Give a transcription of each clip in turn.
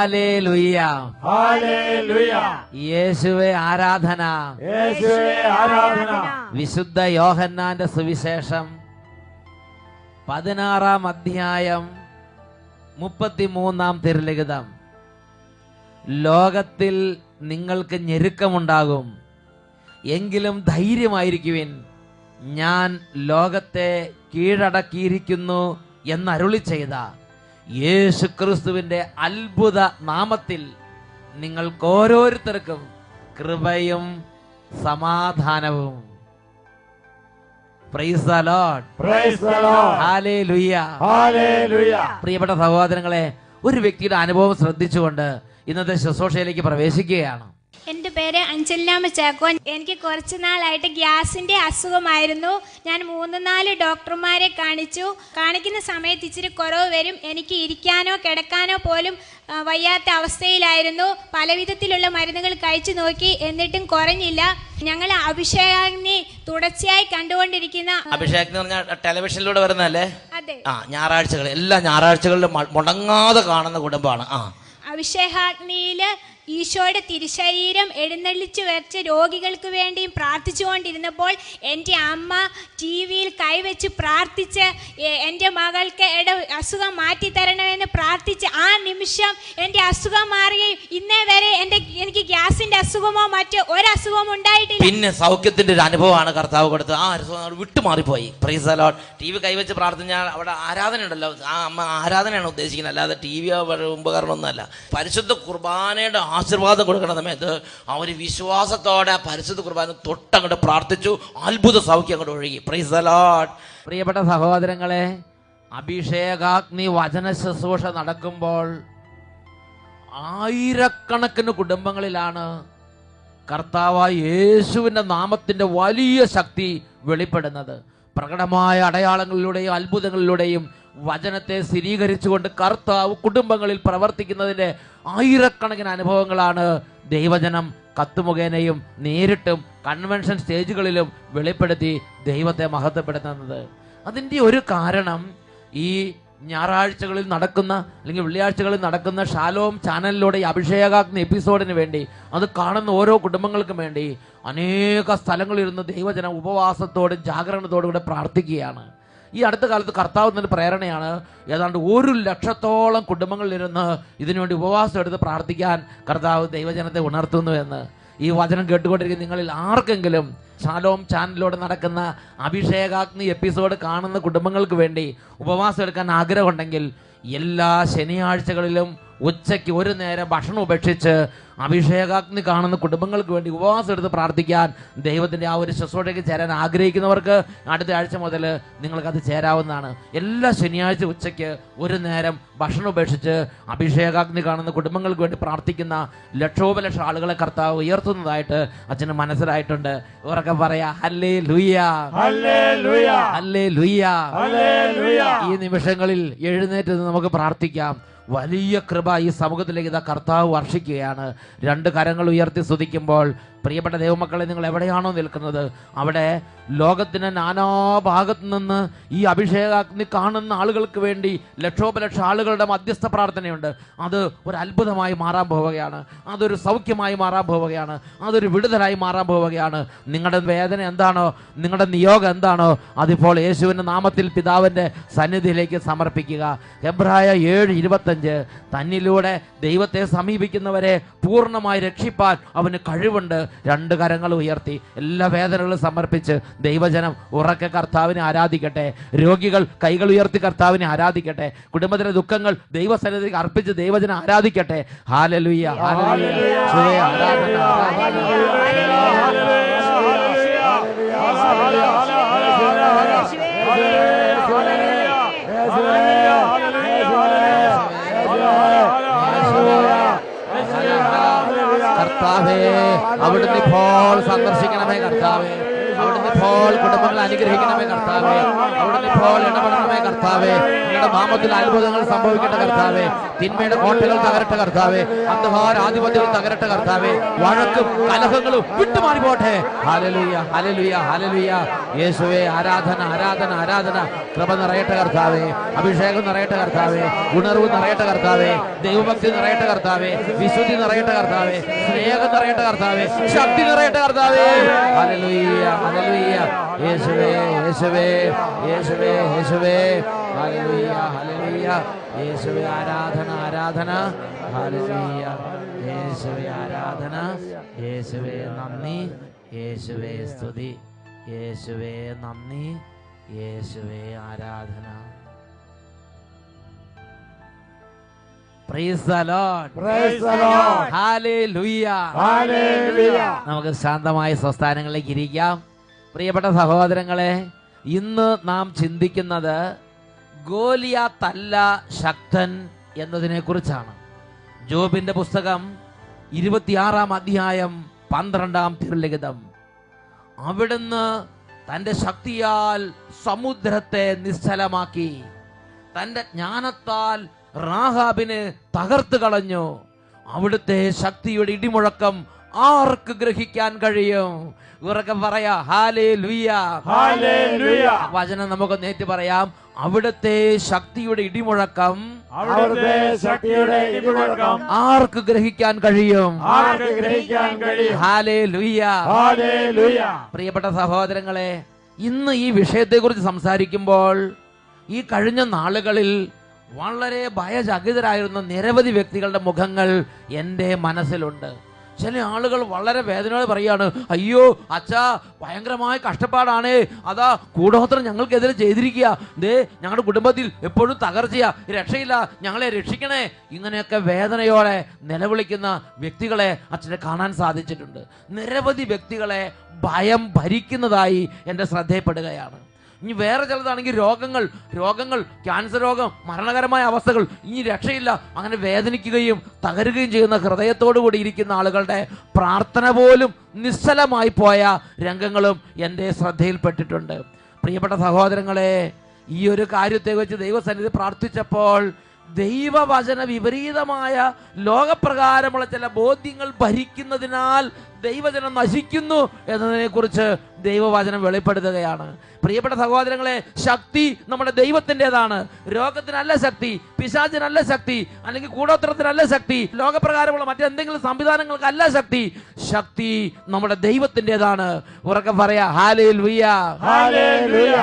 Hallelujah. Hallelujah യേശുവെ ആരാധന. യേശുവേ ആരാധന. വിശുദ്ധ യോഹന്നാന്റെ സുവിശേഷം പതിനാറാം അധ്യായം മുപ്പത്തിമൂന്നാം തിരുലിഖിതം. ലോകത്തിൽ നിങ്ങൾക്ക് ഞെരുക്കമുണ്ടാകും. എങ്കിലും ധൈര്യമായിരിക്കുവിൻ. ഞാൻ ലോകത്തെ കീഴടക്കിയിരിക്കുന്നു എന്നരുളി ചെയ്ത. യേശു ക്രിസ്തുവിന്റെ അത്ഭുത നാമത്തിൽ നിങ്ങൾക്ക് ഓരോരുത്തർക്കും കൃപയും സമാധാനവും. പ്രിയപ്പെട്ട സഹോദരങ്ങളെ ഒരു വ്യക്തിയുടെ അനുഭവം ശ്രദ്ധിച്ചുകൊണ്ട് ഇന്നത്തെ ശുശ്രൂഷയിലേക്ക് പ്രവേശിക്കുകയാണ്. എന്റെ പേര് അഞ്ചലിനാമ ചാക്കോൻ എനിക്ക് കുറച്ച് നാളായിട്ട് ഗ്യാസിന്റെ അസുഖമായിരുന്നു. ഞാൻ മൂന്ന് നാല് ഡോക്ടർമാരെ കാണിച്ചു. കാണിക്കുന്ന സമയത്ത് ഇച്ചിരി കുറവ് വരും. എനിക്ക് ഇരിക്കാനോ കിടക്കാനോ പോലും വയ്യാത്ത അവസ്ഥയിലായിരുന്നു. പലവിധത്തിലുള്ള മരുന്നുകൾ കഴിച്ചു നോക്കി എന്നിട്ടും കുറഞ്ഞില്ല. ഞങ്ങൾ അഭിഷേകാഗ്നി തുടർച്ചയായി കണ്ടുകൊണ്ടിരിക്കുന്ന അഭിഷേക് എന്ന് പറഞ്ഞാൽ ടെലിവിഷനിലൂടെ വരുന്നതല്ലേ? അതെ. ആ ഞായറാഴ്ചകൾ എല്ലാ ഞായറാഴ്ചകളിലും മുടങ്ങാതെ കാണുന്ന കുടുംബമാണ്. ആ. അഭിഷേകാഗ്നിയിൽ ഈശോയുടെ തിരുശരീരം എഴുന്നള്ളിച്ചു വെച്ച രോഗികൾക്ക് വേണ്ടിയും പ്രാർത്ഥിച്ചുകൊണ്ടിരുന്നപ്പോൾ എന്റെ അമ്മ ടി വിയിൽ കൈവച്ച് പ്രാർത്ഥിച്ച് എന്റെ മകൾക്ക് ഇട അസുഖം മാറ്റിത്തരണമെന്ന് പ്രാർത്ഥിച്ച് ആ നിമിഷം എന്റെ അസുഖം മാറുകയും ഇന്നേ വരെ എന്റെ എനിക്ക് ഗ്യാസിന്റെ അസുഖമോ മറ്റോ ഒരസുഖം ഉണ്ടായിട്ടില്ല. പിന്നെ സൗഖ്യത്തിന്റെ ഒരു അനുഭവമാണ് കർത്താവ് കൊടുത്തത്. ആ അസുഖം വിട്ടു മാറിപ്പോയി വിട്ടുമാറിപ്പോയി. പ്രൈസ് അലോട്ട് ടി വി കൈവച്ച് പ്രാർത്ഥിച്ചാൽ അവിടെ ആരാധന ഉണ്ടല്ലോ ആ അമ്മ ആരാധനയാണ് ഉദ്ദേശിക്കുന്നത്. അല്ലാതെ ടി വി ഉപകരണമൊന്നുമല്ല. പരിശുദ്ധ കുർബാനയുടെ ആശീർവാദം കൊടുക്കുന്ന സമയത്ത് അവർ വിശ്വാസത്തോടെ പരിശുദ്ധ കുർബാന തൊട്ടങ്ങോട്ട് പ്രാർത്ഥിച്ചു. അത്ഭുത സൗഖ്യം അങ്ങോട്ട് ഒഴുകി. പ്രൈസ് അലോട്ട് പ്രിയപ്പെട്ട സഹോദരങ്ങളെ അഭിഷേകാഗ്നി വചന ശുശ്രൂഷ നടക്കുമ്പോൾ ആയിരക്കണക്കിന് കുടുംബങ്ങളിലാണ് കർത്താവായ യേശുവിന്റെ നാമത്തിന്റെ വലിയ ശക്തി വെളിപ്പെടുന്നത്. പ്രകടമായ അടയാളങ്ങളിലൂടെയും അത്ഭുതങ്ങളിലൂടെയും വചനത്തെ സ്ഥിരീകരിച്ചുകൊണ്ട് കർത്താവ് കുടുംബങ്ങളിൽ പ്രവർത്തിക്കുന്നതിന്റെ ആയിരക്കണക്കിന് അനുഭവങ്ങളാണ് ദൈവജനം കത്തുമുഖേനയും നേരിട്ടും കൺവെൻഷൻ സ്റ്റേജുകളിലും വെളിപ്പെടുത്തി ദൈവത്തെ മഹത്വപ്പെടുത്തുന്നത്. അതിന്റെ ഒരു കാരണം ഈ ഞായറാഴ്ചകളിൽ നടക്കുന്ന അല്ലെങ്കിൽ വെള്ളിയാഴ്ചകളിൽ നടക്കുന്ന ഷാലോം ചാനലിലൂടെ ഈ എപ്പിസോഡിന് വേണ്ടി അത് കാണുന്ന ഓരോ കുടുംബങ്ങൾക്കും വേണ്ടി അനേക സ്ഥലങ്ങളിലിരുന്ന് ദൈവജനം ഉപവാസത്തോടും ജാഗരണത്തോടും കൂടെ പ്രാർത്ഥിക്കുകയാണ്. ഈ അടുത്ത കാലത്ത് കർത്താവ് എന്നൊരു പ്രേരണയാണ് ഏതാണ്ട് ഒരു ലക്ഷത്തോളം കുടുംബങ്ങളിലിരുന്ന് ഇതിനുവേണ്ടി ഉപവാസം എടുത്ത് പ്രാർത്ഥിക്കാൻ കർത്താവ് ദൈവജനത്തെ ഉണർത്തുന്നു എന്ന്. ഈ വചനം കേട്ടുകൊണ്ടിരിക്കുന്ന നിങ്ങളിൽ ആർക്കെങ്കിലും ശാലോം ചാനലിലൂടെ നടക്കുന്ന അഭിഷേകാഗ്നി എപ്പിസോഡ് കാണുന്ന കുടുംബങ്ങൾക്ക് വേണ്ടി ഉപവാസം എടുക്കാൻ ആഗ്രഹമുണ്ടെങ്കിൽ എല്ലാ ശനിയാഴ്ചകളിലും ഉച്ചയ്ക്ക് ഒരു നേരം ഭക്ഷണം ഉപേക്ഷിച്ച് അഭിഷേകാഗ്നി കാണുന്ന കുടുംബങ്ങൾക്ക് വേണ്ടി ഉപവാസം എടുത്ത് പ്രാർത്ഥിക്കാൻ ദൈവത്തിന്റെ ആ ഒരു ശുശ്രൂഷയ്ക്ക് ചേരാൻ ആഗ്രഹിക്കുന്നവർക്ക് അടുത്ത ആഴ്ച മുതൽ നിങ്ങൾക്കത് ചേരാവുന്നതാണ്. എല്ലാ ശനിയാഴ്ച ഉച്ചയ്ക്ക് ഒരു നേരം ഭക്ഷണം ഉപേക്ഷിച്ച് അഭിഷേകാഗ്നി കാണുന്ന കുടുംബങ്ങൾക്ക് വേണ്ടി പ്രാർത്ഥിക്കുന്ന ലക്ഷോപലക്ഷം ആളുകളെ കർത്താവ് ഉയർത്തുന്നതായിട്ട് അച്ഛന് മനസ്സിലായിട്ടുണ്ട്. ഇവരൊക്കെ പറയാ ഹല്ലേ ലുയ്യ ഹല്ലേ ലുയ്യ ഈ നിമിഷങ്ങളിൽ എഴുന്നേറ്റ് നമുക്ക് പ്രാർത്ഥിക്കാം. വലിയ കൃപ ഈ സമൂഹത്തിലേക്ക് ഇതാ കർത്താവ് വർഷിക്കുകയാണ്. രണ്ട് കരങ്ങൾ ഉയർത്തി സ്തുതിക്കുമ്പോൾ പ്രിയപ്പെട്ട ദൈവമക്കളെ നിങ്ങൾ എവിടെയാണോ നിൽക്കുന്നത്? അവിടെ ലോകത്തിന് നാനാഭാഗത്തു നിന്ന് ഈ അഭിഷേകാഗ്നി കാണുന്ന ആളുകൾക്ക് വേണ്ടി ലക്ഷോപലക്ഷം ആളുകളുടെ മധ്യസ്ഥ പ്രാർത്ഥനയുണ്ട്. അത് ഒരു അത്ഭുതമായി മാറാൻ പോവുകയാണ്. അതൊരു സൗഖ്യമായി മാറാൻ പോവുകയാണ്. അതൊരു വിടുതലായി മാറാൻ പോവുകയാണ്. നിങ്ങളുടെ വേദന എന്താണോ നിങ്ങളുടെ നിയോഗം എന്താണോ അതിപ്പോൾ യേശുവിന്റെ നാമത്തിൽ പിതാവിന്റെ സന്നിധിയിലേക്ക് സമർപ്പിക്കുക. എബ്രായ ഏഴ് ഇരുപത്തഞ്ച് തന്നിലൂടെ ദൈവത്തെ സമീപിക്കുന്നവരെ പൂർണമായി രക്ഷിപ്പാൻ അവന് കഴിവുണ്ട്. രണ്ട് കരങ്ങൾ ഉയർത്തി എല്ലാ വേദനകളും സമർപ്പിച്ച് ദൈവജനം ഉറക്കെ കർത്താവിനെ ആരാധിക്കട്ടെ. രോഗികൾ കൈകൾ ഉയർത്തി കർത്താവിനെ ആരാധിക്കട്ടെ. കുടുംബത്തിലെ ദുഃഖങ്ങൾ ദൈവസന്നിധിക്ക് അർപ്പിച്ച് ദൈവജനം ആരാധിക്കട്ടെ. ഹാലലുയ്യ ഹാലലുയ്യ ആരാധന ആരാധന കർത്താവേ അവിടുന്ന് ഇപ്പോൾ സന്ദർശിക്കണമേ കർത്താവേ. ഇപ്പോൾ കുടുംബങ്ങൾ അനുഗ്രഹിക്കണമേ കർത്താവേ. അവിടുന്ന് ഇപ്പോൾ ഇടപെടണമേ കർത്താവേ. നിങ്ങളുടെ നാമത്തിൽ അത്ഭുതങ്ങൾ സംഭവിക്കട്ടെ കർത്താവേ. തിന്മയുടെ കോട്ടകൾ തകരട്ടെ കർത്താവേ. അന്ധകാര ആധിപത്യങ്ങൾ തകരട്ടെ കർത്താവേ. വഴക്കും കലഹങ്ങളും വിട്ടുമാറി പോട്ടെ ഹലലുയ ഹലലുയ ഹലലുയ യേശുവേ ആരാധന ആരാധന ആരാധന. കൃപ നിറയട്ടെ കർത്താവേ. അഭിഷേകം നിറയട്ടെ കർത്താവേ. ഉണർവ് നിറയട്ടെ കർത്താവേ. ദൈവഭക്തി നിറയട്ടെ കർത്താവേ. വിശുദ്ധി നിറയട്ടെ കർത്താവേ. സ്നേഹം നിറയട്ടെ കർത്താവേ. ശക്തി നിറയട്ടെ കർത്താവേ. ഹല്ലേലൂയ. ഹല്ലേലൂയ യേശുവേ യേശുവേ യേശുവേ യേശുവേ ഹല്ലേലൂയ ഹല്ലേലൂയ യേശുവേ ആരാധന ആരാധന ഹല്ലേലൂയ യേശുവേ ആരാധന യേശുവേ നന്ദി യേശുവേ സ്തുതി യേശുവേ നന്ദി യേശുവേ ആരാധന. നമുക്ക് ശാന്തമായ സംസ്ഥാനങ്ങളിലേക്ക് ഇരിക്കാം പ്രിയപ്പെട്ട സഹോദരങ്ങളെ ഇന്ന് നാം ചിന്തിക്കുന്നത് ഗോലിയാത്തല്ല ശക്തൻ എന്നതിനെ കുറിച്ചാണ് ജോബിന്റെ പുസ്തകം ഇരുപത്തിയാറാം അധ്യായം പന്ത്രണ്ടാം തിരുലിഖിതം. അവിടുന്ന് തന്റെ ശക്തിയാൽ സമുദ്രത്തെ നിശ്ചലമാക്കി. തന്റെ ജ്ഞാനത്താൽ റാഹാബിനെ തകർത്ത് കളഞ്ഞു അവിടുത്തെ ശക്തിയുടെ ഇടിമുഴക്കം ആർക്ക് ഗ്രഹിക്കാൻ കഴിയും? ഉറക്കെ പറയാ ഹാലേ Hallelujah. വചനം നമുക്ക് നേറ്റ് പറയാം. അവിടുത്തെ ശക്തിയുടെ ഇടിമുഴക്കം. അവിടുത്തെ ശക്തിയുടെ ഇടിമുഴക്കം. ആർക്ക് ഗ്രഹിക്കാൻ കഴിയും? ആർക്ക് ഗ്രഹിക്കാൻ കഴിയും? ഹാലേ ലുയ്യ Hallelujah. പ്രിയപ്പെട്ട സഹോദരങ്ങളെ ഇന്ന് ഈ വിഷയത്തെക്കുറിച്ച് സംസാരിക്കുമ്പോൾ ഈ കഴിഞ്ഞ നാളുകളിൽ വളരെ ഭയചകിതരായിരുന്ന നിരവധി വ്യക്തികളുടെ മുഖങ്ങൾ എന്റെ മനസ്സിലുണ്ട്. ചില ആളുകൾ വളരെ വേദനയോടെ പറയാണ് അയ്യോ അച്ഛാ ഭയങ്കരമായ കഷ്ടപ്പാടാണ്. അതാ കൂടോത്രം ഞങ്ങൾക്കെതിരെ ചെയ്തിരിക്കുക. ദേ ഞങ്ങളുടെ കുടുംബത്തിൽ എപ്പോഴും തകർച്ചയാ. രക്ഷയില്ല. ഞങ്ങളെ രക്ഷിക്കണേ. ഇങ്ങനെയൊക്കെ വേദനയോടെ നിലവിളിക്കുന്ന വ്യക്തികളെ അച്ഛനെ കാണാൻ സാധിച്ചിട്ടുണ്ട്. നിരവധി വ്യക്തികളെ ഭയം ഭരിക്കുന്നതായി എന്റെ ശ്രദ്ധയിൽപ്പെടുകയാണ്. ഇനി വേറെ ചിലതാണെങ്കിൽ രോഗങ്ങൾ രോഗങ്ങൾ ക്യാൻസർ രോഗം മരണകരമായ അവസ്ഥകൾ ഇനി രക്ഷയില്ല. അങ്ങനെ വേദനിക്കുകയും തകരുകയും ചെയ്യുന്ന ഹൃദയത്തോടു കൂടി ഇരിക്കുന്ന ആളുകളുടെ പ്രാർത്ഥന പോലും നിസ്സലമായി പോയ രംഗങ്ങളും എന്റെ ശ്രദ്ധയിൽപ്പെട്ടിട്ടുണ്ട്. പ്രിയപ്പെട്ട സഹോദരങ്ങളെ ഈ ഒരു കാര്യത്തെ വെച്ച് ദൈവസന്നിധി പ്രാർത്ഥിച്ചപ്പോൾ ദൈവവചന വിപരീതമായ ലോകപ്രകാരമുള്ള ചില ബോധ്യങ്ങൾ ഭരിക്കുന്നതിനാൽ ദൈവജനം നശിക്കുന്നു എന്നതിനെക്കുറിച്ച് ദൈവവചനം വെളിപ്പെടുത്തുകയാണ്. പ്രിയപ്പെട്ട സഹോദരങ്ങളെ ശക്തി നമ്മുടെ ദൈവത്തിന്റെതാണ്. രോഗത്തിനല്ല ശക്തി പിശാചിനല്ല ശക്തി അല്ലെങ്കിൽ കൂടോത്രത്തിനല്ല ശക്തി ലോകപ്രകാരമുള്ള മറ്റെന്തെങ്കിലും സംവിധാനങ്ങൾക്കല്ല ശക്തി. ശക്തി നമ്മുടെ ദൈവത്തിന്റെതാണ്. ഉറക്കം പറയാ ഹാലേ നമ്മൾ ഇതിനെ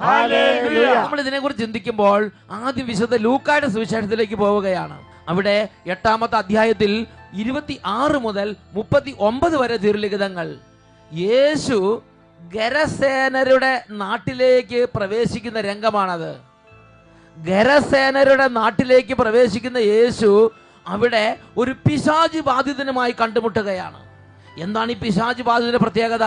ഹാലേ. നമ്മൾ ഇതിനെക്കുറിച്ച് ചിന്തിക്കുമ്പോൾ ആദ്യം വിശുദ്ധ ലൂക്കായുടെ സുവിശേഷത്തിലേക്ക് പോവുകയാണ്. അവിടെ എട്ടാമത്തെ അധ്യായത്തിൽ ഇരുപത്തി ആറ് മുതൽ മുപ്പത്തി ഒമ്പത് വരെ തിരുലിഖിതങ്ങൾ യേശു ഗരസേനരുടെ നാട്ടിലേക്ക് പ്രവേശിക്കുന്ന രംഗമാണത്. ഗരസേനരുടെ നാട്ടിലേക്ക് പ്രവേശിക്കുന്ന യേശു അവിടെ ഒരു പിശാചി ബാധിതനുമായി കണ്ടുമുട്ടുകയാണ്. എന്താണ് ഈ പിശാചി ബാധിതന്റെ പ്രത്യേകത?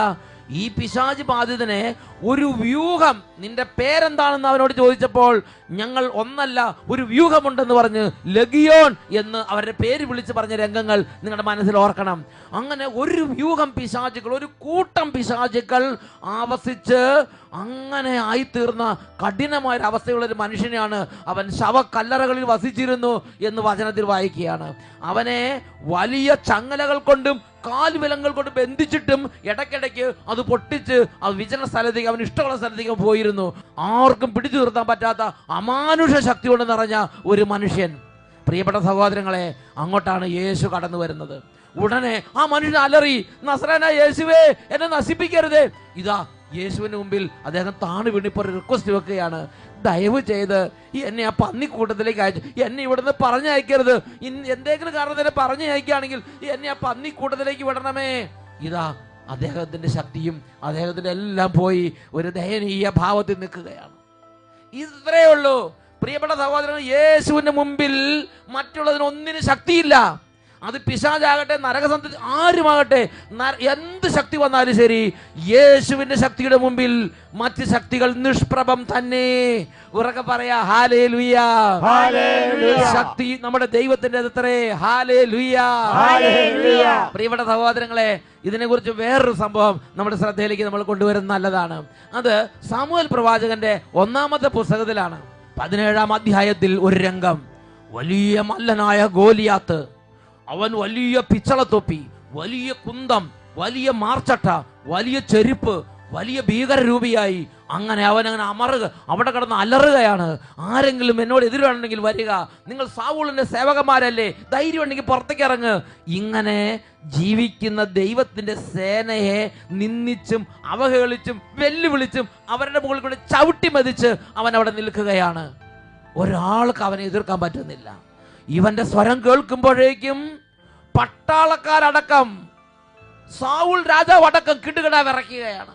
ഈ പിശാജ് ബാധിതനെ ഒരു വ്യൂഹം. നിന്റെ പേരെന്താണെന്ന് അവനോട് ചോദിച്ചപ്പോൾ ഞങ്ങൾ ഒന്നല്ല ഒരു വ്യൂഹമുണ്ടെന്ന് പറഞ്ഞ് ലഗിയോൺ എന്ന് അവരുടെ പേര് വിളിച്ച് പറഞ്ഞ രംഗങ്ങൾ നിങ്ങളുടെ മനസ്സിൽ ഓർക്കണം. അങ്ങനെ ഒരു വ്യൂഹം പിശാചുക്കൾ ഒരു കൂട്ടം പിശാചുക്കൾ ആവസിച്ച് അങ്ങനെ ആയിത്തീർന്ന കഠിനമായ ഒരു ഒരു മനുഷ്യനെയാണ് അവൻ ശവക്കല്ലറകളിൽ വസിച്ചിരുന്നു എന്ന് വചനത്തിൽ വായിക്കുകയാണ്. അവനെ വലിയ ചങ്ങലകൾ കൊണ്ടും കാൽവിലങ്ങൾ കൊണ്ട് ബന്ധിച്ചിട്ടും ഇടയ്ക്കിടയ്ക്ക് അത് പൊട്ടിച്ച് അത് വിചരണ സ്ഥലത്തേക്ക് അവൻ ഇഷ്ടമുള്ള സ്ഥലത്തേക്ക് പോയിരുന്നു. ആർക്കും പിടിച്ചു നിർത്താൻ പറ്റാത്ത അമാനുഷ ശക്തി കൊണ്ട് നിറഞ്ഞ ഒരു മനുഷ്യൻ. പ്രിയപ്പെട്ട സഹോദരങ്ങളെ അങ്ങോട്ടാണ് യേശു കടന്നു വരുന്നത്. ഉടനെ ആ മനുഷ്യൻ അലറി നസ്രാന യേശുവേ എന്നെ നശിപ്പിക്കരുതേ. ഇതാ യേശുവിന് മുമ്പിൽ അദ്ദേഹം താണു വീണിപ്പോൾ റിക്വസ്റ്റ് വെക്കുകയാണ്. ദയവ് ചെയ്ത് എന്നെ ആ പന്നിക്കൂട്ടത്തിലേക്ക് അയച്ചു. എന്നെ ഇവിടുന്ന് പറഞ്ഞയക്കരുത്. എന്തെങ്കിലും കാരണത്തിന് പറഞ്ഞയക്കുകയാണെങ്കിൽ എന്നെ ആ പന്നിക്കൂട്ടത്തിലേക്ക് വിടണമേ. ഇതാ അദ്ദേഹത്തിന്റെ ശക്തിയും അദ്ദേഹത്തിന്റെ എല്ലാം പോയി ഒരു ദയനീയ ഭാവത്തിൽ നിൽക്കുകയാണ്. ഇത്രയേ ഉള്ളൂ. പ്രിയപ്പെട്ട സഹോദരൻ യേശുവിന്റെ മുമ്പിൽ മറ്റുള്ളതിന് ഒന്നിനും ശക്തിയില്ല. അത് പിശാചാകട്ടെ നരകസന്ധി ആരുമാകട്ടെ എന്ത് ശക്തി വന്നാലും ശരി യേശുവിന്റെ ശക്തിയുടെ മുമ്പിൽ മറ്റ് ശക്തികൾ നിഷ്പ്രഭം തന്നെ. ഉറക്കെ പറയാ ഹാലേ ലുയാ. ശക്തി നമ്മുടെ ദൈവത്തിന്റെ അത്രേ ഹാലേ ലുയാ. പ്രിയപ്പെട്ട സഹോദരങ്ങളെ ഇതിനെക്കുറിച്ച് വേറൊരു സംഭവം നമ്മുടെ ശ്രദ്ധയിലേക്ക് നമ്മൾ കൊണ്ടുവരുന്ന നല്ലതാണ്. അത് സാമൂഹൽ പ്രവാചകന്റെ ഒന്നാമത്തെ പുസ്തകത്തിലാണ്. പതിനേഴാം അധ്യായത്തിൽ ഒരു രംഗം. വലിയ മല്ലനായ ഗോലിയാത്ത് അവൻ വലിയ പിച്ചളത്തൊപ്പി വലിയ കുന്തം വലിയ മാർച്ചട്ട വലിയ ചെരുപ്പ് വലിയ ഭീകര രൂപിയായി അങ്ങനെ അവൻ അങ്ങനെ അമറുക അവിടെ കിടന്ന് അലറുകയാണ്. ആരെങ്കിലും എന്നോട് എതിരാണെങ്കിൽ വരിക. നിങ്ങൾ സാവൂളിന്റെ സേവകന്മാരല്ലേ? ധൈര്യമുണ്ടെങ്കിൽ പുറത്തേക്ക് ഇറങ്ങ്. ഇങ്ങനെ ജീവിക്കുന്ന ദൈവത്തിന്റെ സേനയെ നിന്ദിച്ചും അവഹേളിച്ചും വെല്ലുവിളിച്ചും അവരുടെ മുകളിൽ കൂടെ ചവിട്ടി മതിച്ച് അവൻ അവിടെ നിൽക്കുകയാണ്. ഒരാൾക്ക് അവനെ എതിർക്കാൻ പറ്റുന്നില്ല. ഇവന്റെ സ്വരം കേൾക്കുമ്പോഴേക്കും പട്ടാളക്കാരടക്കം സാവുൾ രാജാവ് അടക്കം കിടുകിട വിറയ്ക്കുകയാണ്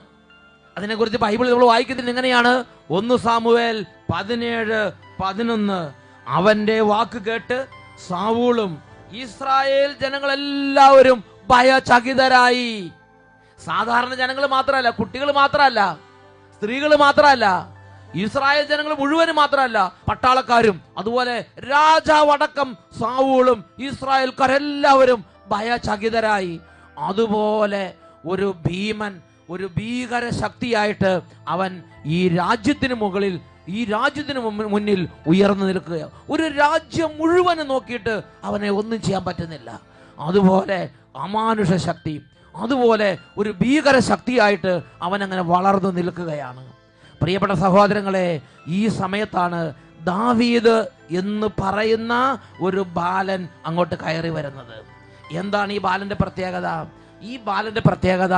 അതിനെക്കുറിച്ച് ബൈബിളിൽ നമ്മൾ വായിക്കുന്നത് എങ്ങനെയാണ്? ഒന്ന് സാമുവേൽ പതിനേഴ് പതിനൊന്ന്. അവന്റെ വാക്ക് കേട്ട് സാവൂളും ഇസ്രായേൽ ജനങ്ങളെല്ലാവരും ഭയചകിതരായി. സാധാരണ ജനങ്ങൾ മാത്രമല്ല കുട്ടികൾ മാത്രമല്ല സ്ത്രീകൾ മാത്രമല്ല ഇസ്രായേൽ ജനങ്ങൾ മുഴുവനും മാത്രമല്ല പട്ടാളക്കാരും അതുപോലെ രാജാവടക്കം സാവൂളും ഇസ്രായേൽക്കാരെല്ലാവരും ഭയചകിതരായി. അതുപോലെ ഒരു ഭീമൻ ഒരു ഭീകര ശക്തിയായിട്ട് അവൻ ഈ രാജ്യത്തിന് മുകളിൽ ഈ രാജ്യത്തിന് മുന്നിൽ ഉയർന്നു നിൽക്കുക. ഒരു രാജ്യം മുഴുവനും നോക്കിയിട്ട് അവനെ ഒന്നും ചെയ്യാൻ പറ്റുന്നില്ല. അതുപോലെ അമാനുഷ ശക്തി അതുപോലെ ഒരു ഭീകര ശക്തിയായിട്ട് അവൻ അങ്ങനെ വളർന്നു നിൽക്കുകയാണ്. പ്രിയപ്പെട്ട സഹോദരങ്ങളെ ഈ സമയത്താണ് ദാവീദ് എന്ന് പറയുന്ന ഒരു ബാലൻ അങ്ങോട്ട് കയറി വരുന്നത്. എന്താണ് ഈ ബാലന്റെ പ്രത്യേകത? ഈ ബാലന്റെ പ്രത്യേകത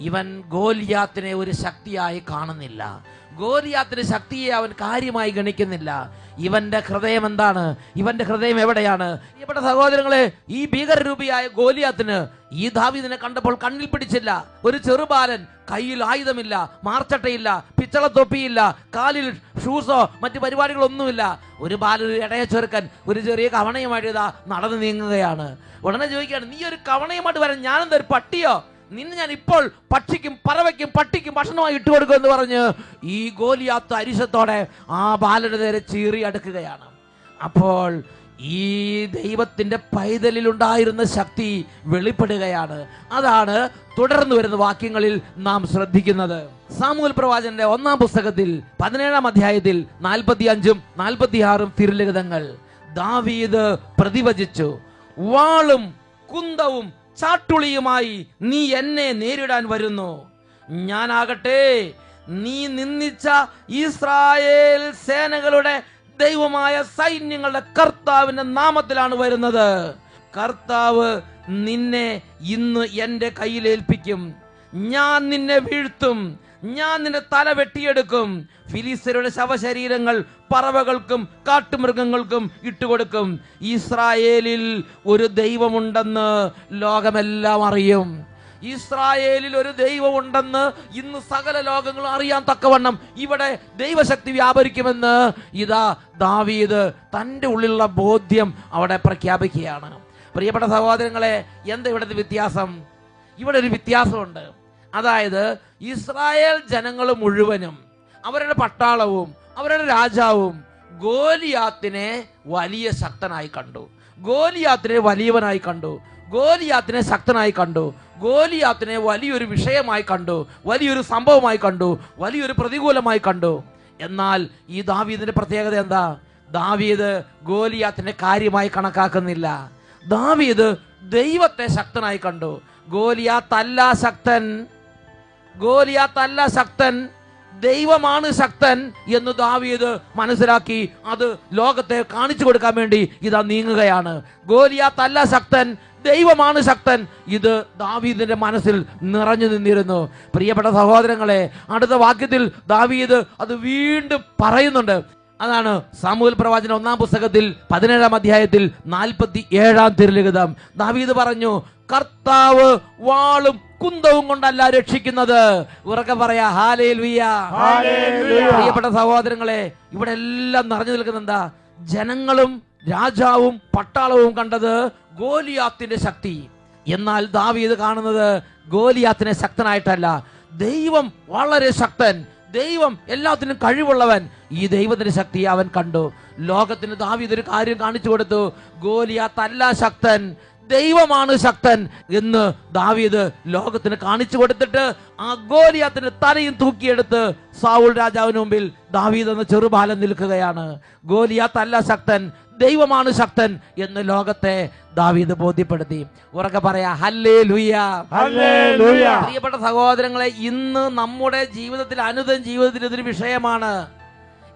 ഇവൻ ഗോലിയാത്തിനെ ഒരു ശക്തിയായി കാണുന്നില്ല. ഗോലിയാത്തിന് ശക്തിയെ അവൻ കാര്യമായി ഗണിക്കുന്നില്ല. ഇവന്റെ ഹൃദയം എന്താണ്? ഇവന്റെ ഹൃദയം എവിടെയാണ്? ഇവിടെ സഹോദരങ്ങളെ ഈ ഭീകരരൂപിയായ ഗോലിയാത്തിന് ഈ ദാവീദിനെ കണ്ടപ്പോൾ കണ്ണിൽ പിടിച്ചില്ല. ഒരു ചെറുബാലൻ കയ്യിൽ ആയുധമില്ല മാർച്ചട്ടയില്ല പിച്ചളത്തൊപ്പിയില്ല കാലിൽ ഷൂസോ മറ്റ് പരിപാടികളൊന്നുമില്ല. ഒരു ബാലൻ ഒരു ഇടയ ചെറുക്കൻ ഒരു ചെറിയ കവണയുമായിട്ട് ഇതാ നടന്നു നീങ്ങുകയാണ്. ഉടനെ ചോദിക്കുകയാണ് നീ ഒരു കവണയുമായിട്ട് വരാൻ ഞാനെന്താ ഒരു പട്ടിയോ? നിന്നെ ഞാൻ ഇപ്പോൾ പക്ഷിക്കും പറവയ്ക്കും പട്ടിക്കും ഭക്ഷണമായി ഇട്ടുകൊടുക്കും എന്ന് പറഞ്ഞ് ഈ ഗോലിയാത്ത അരിശത്തോടെ ആ ബാലന്റെ നേരെ ചീറി അടുക്കുകയാണ്. അപ്പോൾ ഈ ദൈവത്തിന്റെ പൈതലിൽ ഉണ്ടായിരുന്ന ശക്തി വെളിപ്പെടുകയാണ്. അതാണ് തുടർന്നു വരുന്ന വാക്യങ്ങളിൽ നാം ശ്രദ്ധിക്കുന്നത്. സാമൂൽ പ്രവാചന്റെ ഒന്നാം പുസ്തകത്തിൽ പതിനേഴാം അധ്യായത്തിൽ നാൽപ്പത്തി അഞ്ചും നാൽപ്പത്തിയാറും തിരുലിഖിതങ്ങൾ ദാവീദ് പ്രതിവചിച്ചു. വാളും കുന്തവും ചാട്ടുളിയുമായി നീ എന്നെ നേരിടാൻ വരുന്നു. ഞാനാകട്ടെ നീ നിന്ദിച്ച ഇസ്രായേൽ സേനകളുടെ ദൈവമായ സൈന്യങ്ങളുടെ കർത്താവിന്റെ നാമത്തിലാണ് വരുന്നത്. കർത്താവ് നിന്നെ ഇന്ന് എന്റെ കയ്യിലേൽപ്പിക്കും ഞാൻ നിന്നെ വീഴ്ത്തും. ഞാൻ നിന്റെ തല വെട്ടിയെടുക്കും. ഫിലിസ്തരുടെ ശവശരീരങ്ങൾ പറവകൾക്കും കാട്ടുമൃഗങ്ങൾക്കും ഇട്ടുകൊടുക്കും. ഇസ്രായേലിൽ ഒരു ദൈവമുണ്ടെന്ന് ലോകമെല്ലാം അറിയും. ഇസ്രായേലിൽ ഒരു ദൈവമുണ്ടെന്ന് ഇന്ന് സകല ലോകങ്ങളും അറിയാൻ തക്കവണ്ണം ഇവിടെ ദൈവശക്തി വ്യാപരിക്കുമെന്ന് ഇതാ ദാവീദ് തന്റെ ഉള്ളിലുള്ള ബോധ്യം അവിടെ പ്രഖ്യാപിക്കുകയാണ്. പ്രിയപ്പെട്ട സഹോദരങ്ങളെ എന്താ ഇവിടുത്തെ വ്യത്യാസം? ഇവിടെ ഒരു വ്യത്യാസമുണ്ട്. അതായത് ഇസ്രായേൽ ജനങ്ങൾ മുഴുവനും അവരുടെ പട്ടാളവും അവരുടെ രാജാവും ഗോലിയാത്തിനെ വലിയ ശക്തനായി കണ്ടു. ഗോലിയാത്തിനെ വലിയവനായി കണ്ടു. ഗോലിയാത്തിനെ ശക്തനായി കണ്ടു. ഗോലിയാത്തിനെ വലിയൊരു വിഷയമായി കണ്ടു. വലിയൊരു സംഭവമായി കണ്ടു. വലിയൊരു പ്രതികൂലമായി കണ്ടു. എന്നാൽ ഈ ദാവീദിന്റെ പ്രത്യേകത എന്താ? ദാവീദ് ഗോലിയാത്തിനെ കാര്യമായി കണക്കാക്കുന്നില്ല. ദാവീദ് ദൈവത്തെ ശക്തനായി കണ്ടു. ഗോലിയാത്തല്ല ശക്തൻ. ഗോലിയാത്തല്ല ശക്തൻ ദൈവമാണ് ശക്തൻ എന്ന് ദാവീദ് മനസ്സിലാക്കി അത് ലോകത്തെ കാണിച്ചു കൊടുക്കാൻ വേണ്ടി ഇതാ നീങ്ങുകയാണ്. ഗോലിയാത്തല്ല ശക്തൻ ദൈവമാണ് ശക്തൻ. ഇത് ദാവീദിന്റെ മനസ്സിൽ നിറഞ്ഞു നിന്നിരുന്നു. പ്രിയപ്പെട്ട സഹോദരങ്ങളെ അടുത്ത വാക്യത്തിൽ ദാവീദ് അത് വീണ്ടും പറയുന്നുണ്ട്. അതാണ് സാമൂഹ്യ പ്രവാചന ഒന്നാം പുസ്തകത്തിൽ പതിനേഴാം അധ്യായത്തിൽ നാൽപ്പത്തി ഏഴാം തിരുലിഖിതം ദാവീദ് പറഞ്ഞു കർത്താവ് വാളും കുന്തവും കൊണ്ടല്ല രക്ഷിക്കുന്നത്. ഉറക്കെ പറയാ ഹല്ലേലൂയ. പ്രിയപ്പെട്ട സഹോദരങ്ങളെ ഇവിടെ എല്ലാം നിറഞ്ഞു നിൽക്കുന്ന എന്താ? ജനങ്ങളും രാജാവും പട്ടാളവും കണ്ടത് ഗോലിയാത്തിന്റെ ശക്തി. എന്നാൽ ദാവീദ് കാണുന്നത് ഗോലിയാത്തിനെ ശക്തനായിട്ടല്ല. ദൈവം വളരെ ശക്തൻ. ദൈവം എല്ലാത്തിനും കഴിവുള്ളവൻ. ഈ ദൈവത്തിന്റെ ശക്തി അവൻ കണ്ടു. ലോകത്തിന് ദാവി ഇതൊരു കാര്യം കാണിച്ചു കൊടുത്തു. ഗോലിയാത്തല്ല ശക്തൻ. ദൈവമാണ് ശക്തൻ എന്ന് ദാവീദ് ലോകത്തിന് കാണിച്ചു കൊടുത്തിട്ട് ആ ഗോലിയാത്തിന്റെ തലയും തൂക്കിയെടുത്ത് സാവുൾ രാജാവിന് മുമ്പിൽ ദാവീദ് എന്ന ചെറുബാലൻ നിൽക്കുകയാണ്. ഗോലിയാത്തല്ല ശക്തൻ ദൈവമാണ് ശക്തൻ എന്ന് ലോകത്തെ ദാവീദ് ബോധ്യപ്പെടുത്തി. ഉറക്കെ പറയാ ഹല്ലേ ലുയ്യ ഹല്ലേലൂയ. പ്രിയപ്പെട്ട സഹോദരങ്ങളെ ഇന്ന് നമ്മുടെ ജീവിതത്തിൽ അനുദൻ ജീവിതത്തിൽ ഇതൊരു വിഷയമാണ്.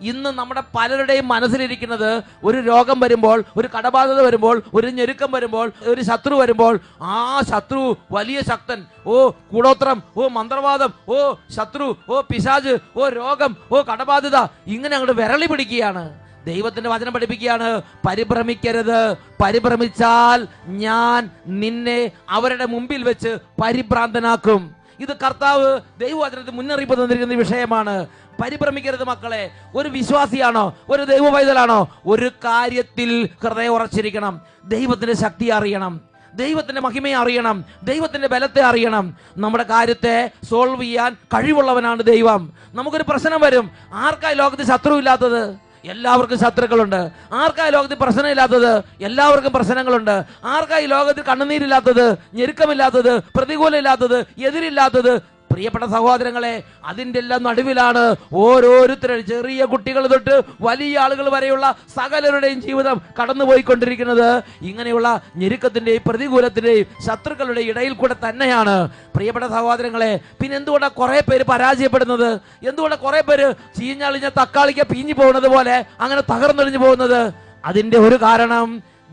ഇന്ന് നമ്മുടെ പലരുടെയും മനസ്സിലിരിക്കുന്നത് ഒരു രോഗം വരുമ്പോൾ ഒരു കടബാധ്യത വരുമ്പോൾ ഒരു ഞെരുക്കം വരുമ്പോൾ ഒരു ശത്രു വരുമ്പോൾ ആ ശത്രു വലിയ ശക്തൻ ഓ കൂടോത്രം ഓ മന്ത്രവാദം ഓ ശത്രു ഓ പിശാജ് ഓ രോഗം ഓ കടബാധ്യത ഇങ്ങനെ അങ്ങോട്ട് വിരളി പിടിക്കുകയാണ്. ദൈവത്തിന്റെ വചനം പഠിപ്പിക്കുകയാണ് പരിഭ്രമിക്കരുത് പരിഭ്രമിച്ചാൽ ഞാൻ നിന്നെ അവരുടെ മുമ്പിൽ വെച്ച് പരിഭ്രാന്തനാക്കും. ഇത് കർത്താവ് ദൈവവചനത്തിൽ മുന്നറിയിപ്പ് തന്നിരിക്കുന്ന വിഷയമാണ്. പരിഭ്രമിക്കരുത് മക്കളെ. ഒരു വിശ്വാസിയാണോ? ഒരു ദൈവ പൈതലാണോ ഒരു കാര്യത്തിൽ ഹൃദയം ഉറച്ചിരിക്കണം. ദൈവത്തിന്റെ ശക്തി അറിയണം. ദൈവത്തിന്റെ മഹിമയെ അറിയണം. ദൈവത്തിന്റെ ബലത്തെ അറിയണം. നമ്മുടെ കാര്യത്തെ സോൾവ് ചെയ്യാൻ കഴിവുള്ളവനാണ് ദൈവം. നമുക്കൊരു പ്രശ്നം വരും. ആർക്കായി ലോകത്ത് ശത്രു ഇല്ലാത്തത് എല്ലാവർക്കും ശത്രുക്കളുണ്ട്. ആർക്കായി ലോകത്തിൽ പ്രശ്നമില്ലാത്തത്? എല്ലാവർക്കും പ്രശ്നങ്ങളുണ്ട്. ആർക്കാ ഈ ലോകത്തിൽ കണ്ണുനീരില്ലാത്തത്? ഞെരുക്കമില്ലാത്തത്? പ്രതികൂലമില്ലാത്തത്? എതിരില്ലാത്തത്? പ്രിയപ്പെട്ട സഹോദരങ്ങളെ അതിന്റെ എല്ലാം നടുവിലാണ് ഓരോരുത്തരും ചെറിയ കുട്ടികൾ തൊട്ട് വലിയ ആളുകൾ വരെയുള്ള സകലരുടെയും ജീവിതം കടന്നുപോയിക്കൊണ്ടിരിക്കുന്നത്. ഇങ്ങനെയുള്ള ഞെരുക്കത്തിന്റെയും പ്രതികൂലത്തിന്റെയും ശത്രുക്കളുടെ ഇടയിൽ കൂടെ തന്നെയാണ്. പ്രിയപ്പെട്ട സഹോദരങ്ങളെ പിന്നെ എന്തുകൊണ്ടാണ് കുറെ പേര് പരാജയപ്പെടുന്നത്? എന്തുകൊണ്ടാണ് കുറേ പേര് ചീഞ്ഞളിഞ്ഞ തക്കാളിക്ക പീഞ്ഞു പോകുന്നത് പോലെ അങ്ങനെ തകർന്നൊഴിഞ്ഞു പോകുന്നത്? അതിന്റെ ഒരു കാരണം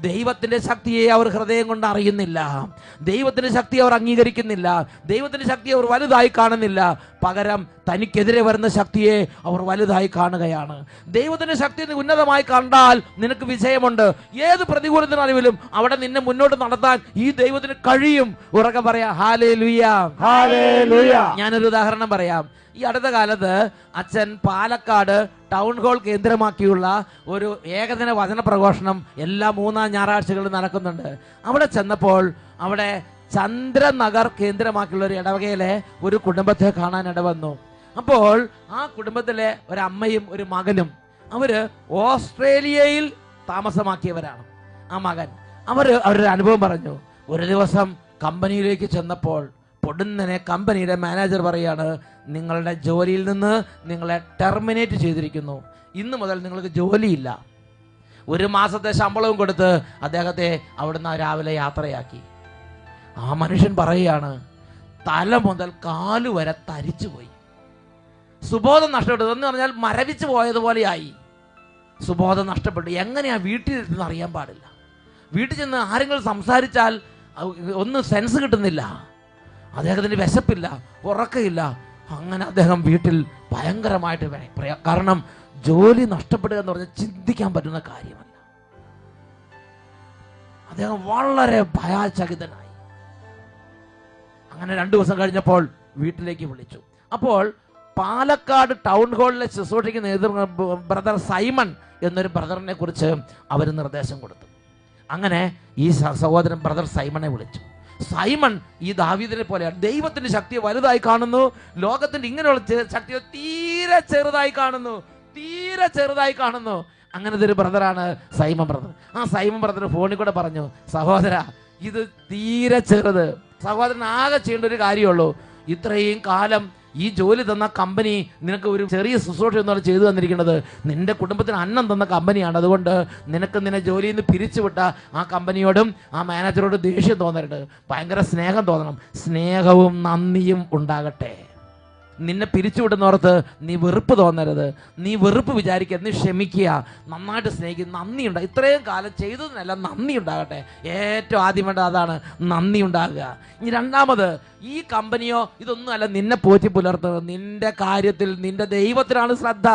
ദൈവത്തിന്റെ ശക്തിയെ അവർ ഹൃദയം കൊണ്ട് അറിയുന്നില്ല. ദൈവത്തിന്റെ ശക്തി അവർ അംഗീകരിക്കുന്നില്ല. ദൈവത്തിന്റെ ശക്തി അവർ വലുതായി കാണുന്നില്ല. പകരം തനിക്കെതിരെ വരുന്ന ശക്തിയെ അവർ വലുതായി കാണുകയാണ്. ദൈവത്തിന്റെ ശക്തി നീ ഉന്നതമായി കണ്ടാൽ നിനക്ക് വിജയമുണ്ട്. ഏത് പ്രതികൂലത്തിനറിവിലും അവിടെ നിന്നെ മുന്നോട്ട് നടത്താൻ ഈ ദൈവത്തിന് കഴിയും. ഉറക്കെ പറയാം ഹാലേ ഹല്ലേലൂയ ഞാനൊരു ഉദാഹരണം പറയാം. ഈ അടുത്ത കാലത്ത് അച്ഛൻ പാലക്കാട് ടൗൺ ഹാൾ കേന്ദ്രമാക്കിയുള്ള ഒരു ഏകദിന വചന പ്രഘോഷണം എല്ലാ മൂന്നാം ഞായറാഴ്ചകളിലും നടക്കുന്നുണ്ട്. അവിടെ ചെന്നപ്പോൾ അവിടെ ചന്ദ്രനഗർ കേന്ദ്രമാക്കിയുള്ള ഒരു ഇടവകയിലെ ഒരു കുടുംബത്തെ കാണാൻ ഇടവന്നു അപ്പോൾ ആ കുടുംബത്തിലെ ഒരു അമ്മയും ഒരു മകനും അവർ ഓസ്ട്രേലിയയിൽ താമസമാക്കിയവരാണ്. ആ മകൻ. അവർ അവരുടെ അനുഭവം പറഞ്ഞു. ഒരു ദിവസം കമ്പനിയിലേക്ക് ചെന്നപ്പോൾ പൊടുന്നനെ കമ്പനിയുടെ മാനേജർ പറയാണ് നിങ്ങളുടെ ജോലിയിൽ നിന്ന് നിങ്ങളെ ടെർമിനേറ്റ് ചെയ്തിരിക്കുന്നു. ഇന്ന് മുതൽ നിങ്ങൾക്ക് ജോലിയില്ല. ഒരു മാസത്തെ ശമ്പളവും കൊടുത്ത് അദ്ദേഹത്തെ അവിടുന്ന് രാവിലെ യാത്രയാക്കി. ആ മനുഷ്യൻ പറയുകയാണ് തല മുതൽ കാലു വരെ തരിച്ചു പോയി സുബോധം നഷ്ടപ്പെട്ടു. എന്ന് പറഞ്ഞാൽ മരവിച്ചു പോയതുപോലെയായി. സുബോധം നഷ്ടപ്പെട്ടു. എങ്ങനെയാ വീട്ടിൽ ഇരുന്ന് അറിയാൻ പാടില്ല? വീട്ടിൽ ചെന്ന് ആരെങ്കിലും സംസാരിച്ചാൽ ഒന്ന് ഒന്നും സെൻസ് കിട്ടുന്നില്ല. അദ്ദേഹത്തിന് വിശപ്പില്ല ഉറക്കമില്ല. അങ്ങനെ അദ്ദേഹം വീട്ടിൽ ഭയങ്കരമായിട്ട് കാരണം ജോലി നഷ്ടപ്പെടുക എന്ന് പറഞ്ഞാൽ ചിന്തിക്കാൻ പറ്റുന്ന കാര്യമല്ല. അദ്ദേഹം വളരെ ഭയാചകിതനായി. അങ്ങനെ രണ്ടു ദിവസം കഴിഞ്ഞപ്പോൾ വീട്ടിലേക്ക് വിളിച്ചു. അപ്പോൾ പാലക്കാട് ടൗൺ ഹാളിലെ ശുശ്രൂഷയ്ക്ക് നേതൃത്വം ബ്രദർ സൈമൺ എന്നൊരു ബ്രദറിനെ കുറിച്ച് അവർ നിർദ്ദേശം കൊടുത്തു. അങ്ങനെ ഈ സഹോദരൻ ബ്രദർ സൈമണെ വിളിച്ചു. സൈമൺ ഈ ദാവീദിനെ പോലെയാണ് ദൈവത്തിന്റെ ശക്തി വലുതായി കാണുന്നു. ലോകത്തിന്റെ ഇങ്ങനെയുള്ള ശക്തി തീരെ ചെറുതായി കാണുന്നു. തീരെ ചെറുതായി കാണുന്നു. അങ്ങനത്തെ ഒരു ബ്രദറാണ് സൈമൻ ബ്രദർ. ആ സൈമൻ ബ്രദർ ഫോണിൽ കൂടെ പറഞ്ഞു സഹോദര ഇത് തീരെ ചെറുത്. സഹോദരൻ ആകെ ചെയ്യേണ്ട ഒരു കാര്യമുള്ളൂ ഇത്രയും കാലം ഈ ജോലി തന്ന കമ്പനി നിനക്ക് ഒരു ചെറിയ ശുശ്രൂഷ എന്നാണ് ചെയ്തു തന്നിരിക്കുന്നത്. നിന്റെ കുടുംബത്തിന് അന്നം തന്ന കമ്പനിയാണ്. അതുകൊണ്ട് നിനക്ക് നിന്നെ ജോലിയിൽ നിന്ന് പിരിച്ചുവിട്ട ആ കമ്പനിയോടും ആ മാനേജറോടും ദേഷ്യം തോന്നരുത്. ഭയങ്കര സ്നേഹം തോന്നണം. സ്നേഹവും നന്ദിയും ഉണ്ടാകട്ടെ. നിന്നെ പിരിച്ചുവിടുന്നോർത്ത് നീ വെറുപ്പ് തോന്നരുത്. നീ വെറുപ്പ് വിചാരിക്കുക നീ ക്ഷമിക്കുക. നന്നായിട്ട് സ്നേഹിക്കുക. നന്ദി ഉണ്ടാകും ഇത്രയും കാലം ചെയ്തതിനെല്ലാം നന്ദി ഉണ്ടാകട്ടെ. ഏറ്റവും ആദ്യം വേണ്ടത് അതാണ് നന്ദി ഉണ്ടാകുക. ഇനി രണ്ടാമത് ഈ കമ്പനിയോ ഇതൊന്നും അല്ല നിന്നെ പോറ്റി പുലർത്തുന്നത്. നിന്റെ കാര്യത്തിൽ നിന്റെ ദൈവത്തിലാണ് ശ്രദ്ധ.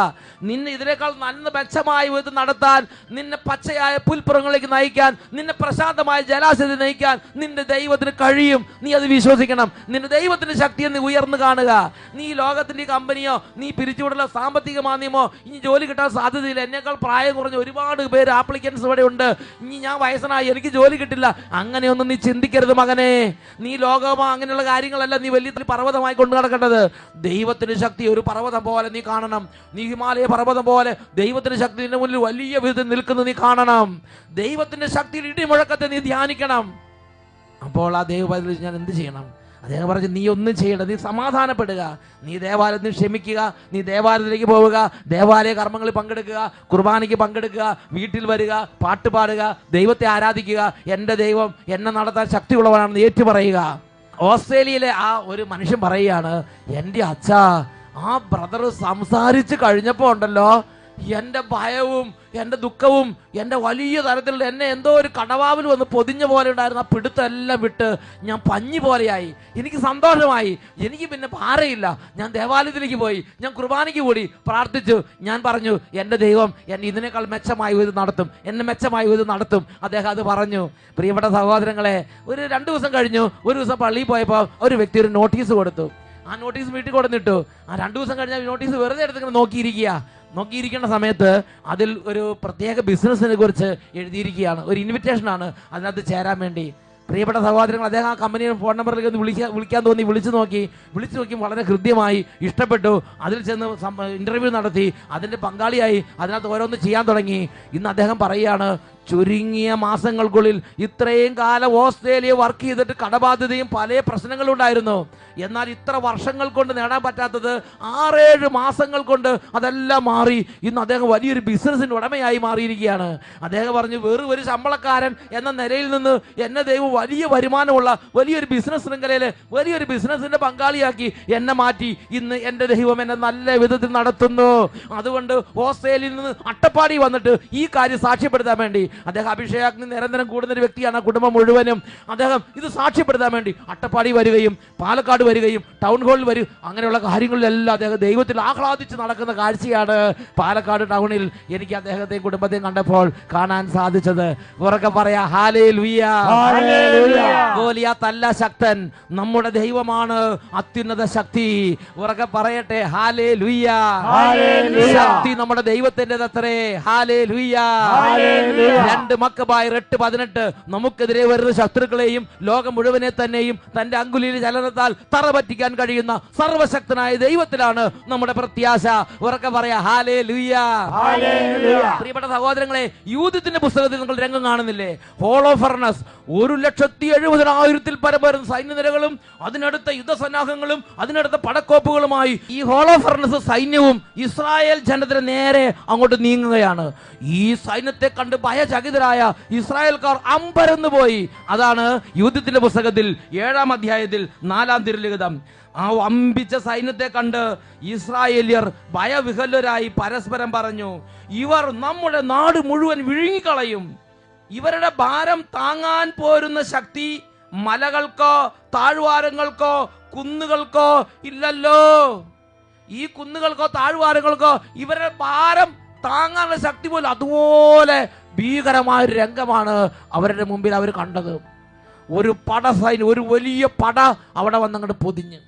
നിന്നെ ഇതിനേക്കാൾ നല്ല മെച്ചമായ വിധത്തിൽ നടത്താൻ നിന്നെ പച്ചയായ പുൽപ്പുറങ്ങളിലേക്ക് നയിക്കാൻ നിന്നെ പ്രശാന്തമായ ജലാശയത്തിൽ നയിക്കാൻ നിന്റെ ദൈവത്തിന് കഴിയും. നീ അത് വിശ്വസിക്കണം. നിന്റെ ദൈവത്തിന്റെ ശക്തിയെ നീ ഉയർന്നു കാണുക. നീ ലോകത്തിന്റെ കമ്പനിയോ നീ പിരിച്ചുവിടുള്ള സാമ്പത്തിക മാന്ദ്യമോ ഇനി ജോലി കിട്ടാൻ സാധ്യതയില്ല. എന്നേക്കാൾ പ്രായം കുറഞ്ഞ ഒരുപാട് പേര് ആപ്ലിക്കൻസ് ഇവിടെ ഉണ്ട്. ഇനി ഞാൻ വയസ്സനായി എനിക്ക് ജോലി കിട്ടില്ല. അങ്ങനെയൊന്നും നീ ചിന്തിക്കരുത് മകനെ. നീ ലോകമോ അങ്ങനെയുള്ള കാര്യങ്ങളല്ല നീ വലിയ പർവതമായി കൊണ്ടു നടക്കേണ്ടത്. ദൈവത്തിന് ശക്തി ഒരു പർവതം പോലെ നീ കാണണം. നീ ഹിമാലയ പർവതം പോലെ ദൈവത്തിന് ശക്തി നിന്റെ മുന്നിൽ വലിയ വിധത്തിൽ നിൽക്കുന്നത് നീ കാണണം. ദൈവത്തിന്റെ ശക്തിയുടെ ഇടിമുഴക്കത്തെ നീ ധ്യാനിക്കണം. അപ്പോൾ ആ ദൈവപാലത്തിൽ ഞാൻ എന്ത് ചെയ്യണം? അദ്ദേഹം പറഞ്ഞു നീ ഒന്നും ചെയ്യണ്ട നീ സമാധാനപ്പെടുക. നീ ദേവാലയത്തിൽ ക്ഷമിക്കുക നീ ദേവാലയത്തിലേക്ക് പോവുക ദേവാലയ കർമ്മങ്ങളിൽ പങ്കെടുക്കുക കുർബാനയ്ക്ക് പങ്കെടുക്കുക വീട്ടിൽ വരിക പാട്ട് പാടുക ദൈവത്തെ ആരാധിക്കുക എന്റെ ദൈവം എന്നെ നടത്താൻ ശക്തിയുള്ളവനാണെന്ന് ഏറ്റുപറയുക. ഓസ്ട്രേലിയയിലെ ആ ഒരു മനുഷ്യൻ പറയുകയാണ് എന്റെ അച്ഛ ആ ബ്രദർ സംസാരിച്ച് കഴിഞ്ഞപ്പോൾ ഉണ്ടല്ലോ എന്റെ ഭയവും എന്റെ ദുഃഖവും എന്റെ വലിയ തരത്തിൽ എന്നെ എന്തോ ഒരു കടവാവിൽ വന്ന് പൊതിഞ്ഞ പോലെ ഉണ്ടായിരുന്ന ആ പിടുത്തെല്ലാം വിട്ട് ഞാൻ പഞ്ഞി പോലെയായി. എനിക്ക് സന്തോഷമായി. എനിക്ക് പിന്നെ ഭാരയില്ല. ഞാൻ ദേവാലയത്തിലേക്ക് പോയി. ഞാൻ കുർബാനയ്ക്ക് കൂടി പ്രാർത്ഥിച്ചു. ഞാൻ പറഞ്ഞു എന്റെ ദൈവം എന്നെ ഇതിനേക്കാൾ മെച്ചമായി ഇത് നടത്തും. എന്നെ മെച്ചമായി ഇത് നടത്തും. അദ്ദേഹം അത് പറഞ്ഞു. പ്രിയപ്പെട്ട സഹോദരങ്ങളെ ഒരു രണ്ട് ദിവസം കഴിഞ്ഞു. ഒരു ദിവസം പള്ളിയിൽ പോയപ്പോൾ ഒരു വ്യക്തി ഒരു നോട്ടീസ് കൊടുത്തു. ആ നോട്ടീസ് വീട്ടിൽ കൊടുത്തിട്ടു ആ രണ്ടു ദിവസം കഴിഞ്ഞാൽ നോട്ടീസ് വെറുതെ എടുത്തിങ്ങനെ നോക്കിയിരിക്കുക. നോക്കിയിരിക്കേണ്ട സമയത്ത് അതിൽ ഒരു പ്രത്യേക ബിസിനസ്സിനെ കുറിച്ച് എഴുതിയിരിക്കുകയാണ്. ഒരു ഇൻവിറ്റേഷൻ ആണ് അതിനകത്ത് ചേരാൻ വേണ്ടി. പ്രിയപ്പെട്ട സഹോദരങ്ങൾ അദ്ദേഹം ആ കമ്പനിയുടെ ഫോൺ നമ്പറിലേക്ക് ഒന്ന് വിളിക്കാൻ വിളിക്കാൻ തോന്നി. വിളിച്ചു നോക്കി. വിളിച്ചു നോക്കി വളരെ ഹൃദ്യമായി ഇഷ്ടപ്പെട്ടു. അതിൽ ചെന്ന് ഇന്റർവ്യൂ നടത്തി. അതിന്റെ പങ്കാളിയായി. അതിനകത്ത് ഓരോന്ന് ചെയ്യാൻ തുടങ്ങി. ഇന്ന് അദ്ദേഹം പറയുകയാണ് ചുരുങ്ങിയ മാസങ്ങൾക്കുള്ളിൽ ഇത്രയും കാലം ഓസ്ട്രേലിയ വർക്ക് ചെയ്തിട്ട് കടബാധ്യതയും പല പ്രശ്നങ്ങളും ഉണ്ടായിരുന്നു. എന്നാൽ ഇത്ര വർഷങ്ങൾ കൊണ്ട് നേടാൻ പറ്റാത്തത് ആറേഴ് മാസങ്ങൾ കൊണ്ട് അതെല്ലാം മാറി. ഇന്ന് അദ്ദേഹം വലിയൊരു ബിസിനസ്സിന് ഉടമയായി മാറിയിരിക്കുകയാണ്. അദ്ദേഹം പറഞ്ഞു വെറും ഒരു ശമ്പളക്കാരൻ എന്ന നിലയിൽ നിന്ന് എന്നെ ദൈവം വലിയ വരുമാനമുള്ള വലിയൊരു ബിസിനസ് ശൃംഖലയിൽ വലിയൊരു ബിസിനസ്സിന്റെ പങ്കാളിയാക്കി എന്നെ മാറ്റി. ഇന്ന് എന്റെ ദൈവം എന്നെ നല്ല വിധത്തിൽ നടത്തുന്നു. അതുകൊണ്ട് ഓസ്ട്രേലിയയിൽ നിന്ന് അട്ടപ്പാടി വന്നിട്ട് ഈ കാര്യം സാക്ഷ്യപ്പെടുത്താൻ വേണ്ടി അദ്ദേഹം അഭിഷേകാഗ്നി നിരന്തരം കൂടുന്ന ഒരു വ്യക്തിയാണ് ആ കുടുംബം മുഴുവനും. അദ്ദേഹം ഇത് സാക്ഷ്യപ്പെടുത്താൻ വേണ്ടി അട്ടപ്പാടി വരികയും പാലക്കാട് വരികയും ടൗൺ ഹാളിൽ വരും അങ്ങനെയുള്ള കാര്യങ്ങളിലെല്ലാം അദ്ദേഹം ദൈവത്തിൽ ആഹ്ലാദിച്ച് നടക്കുന്ന കാഴ്ചയാണ് പാലക്കാട് ടൗണിൽ എനിക്ക് അദ്ദേഹത്തെയും കുടുംബത്തെയും കണ്ടപ്പോൾ കാണാൻ സാധിച്ചത്. ഉറക്കെ പറയാ ഹാലേ ലുയാ തല്ല ശക്തൻ നമ്മുടെ ദൈവമാണ് അത്യുന്നത ശക്തി. ഉറക്കെ പറയട്ടെ ഹാലേ ലുയാ ശക്തി നമ്മുടെ ദൈവത്തിന്റെ അത്രേ ഹാലേ ഹല്ലേലൂയ. രണ്ട് മക്കബായർ എട്ട് പതിനെട്ട്. നമുക്കെതിരെ വരുന്ന ശത്രുക്കളെയും ലോകം മുഴുവനെ തന്നെയും തന്റെ അങ്കുലിയിൽ ചലനത്താൽ തറ പറ്റിക്കാൻ കഴിയുന്ന സർവശക്തനായ ദൈവത്തിലാണ് നമ്മുടെ പ്രത്യാശ. ഉറക്കെ പറയാ ഹാലേ ഹല്ലേലൂയ. പ്രിയപ്പെട്ട സഹോദരങ്ങളെ യൂതത്തിന്റെ പുസ്തകത്തിൽ നിങ്ങൾ രംഗം കാണുന്നില്ലേ? ഹോളോ ഫർണസ് ഒരു ലക്ഷത്തി എഴുപതിനായിരത്തിൽ പരം വരുന്ന സൈന്യനിരകളും അതിനടുത്ത യുദ്ധസന്നാഹങ്ങളും അതിനടുത്ത പടക്കോപ്പുകളുമായി ഈ ഹോളോ ഫർണസ് സൈന്യവും ഇസ്രായേൽ ജനത്തിന് നേരെ അങ്ങോട്ട് നീങ്ങുകയാണ്. ഈ സൈന്യത്തെ കണ്ട് ഭയചകിതരായ ഇസ്രായേൽക്കാർ അമ്പരന്ന് പോയി. അതാണ് യുദ്ധത്തിന്റെ പുസ്തകത്തിൽ ഏഴാം അധ്യായത്തിൽ നാലാം തിരുലിഖിതം ആ അമ്പിച്ച സൈന്യത്തെ കണ്ട് ഇസ്രായേലിയർ ഭയവിഹലരായി പരസ്പരം പറഞ്ഞു ഇവർ നമ്മുടെ നാട് മുഴുവൻ വിഴുങ്ങിക്കളയും. ഇവരുടെ ഭാരം താങ്ങാൻ പോരുന്ന ശക്തി മലകൾക്കോ താഴ്വാരങ്ങൾക്കോ കുന്നുകൾക്കോ ഇല്ലല്ലോ. ഈ കുന്നുകൾക്കോ താഴ്വാരങ്ങൾക്കോ ഇവരുടെ ഭാരം താങ്ങാനുള്ള ശക്തി പോലും അതുപോലെ ഭീകരമായ ഒരു രംഗമാണ് അവരുടെ മുമ്പിൽ അവർ കണ്ടത്. ഒരു പട സൈന്യം ഒരു വലിയ പട അവിടെ വന്നങ്ങോട്ട് പൊതിഞ്ഞ്.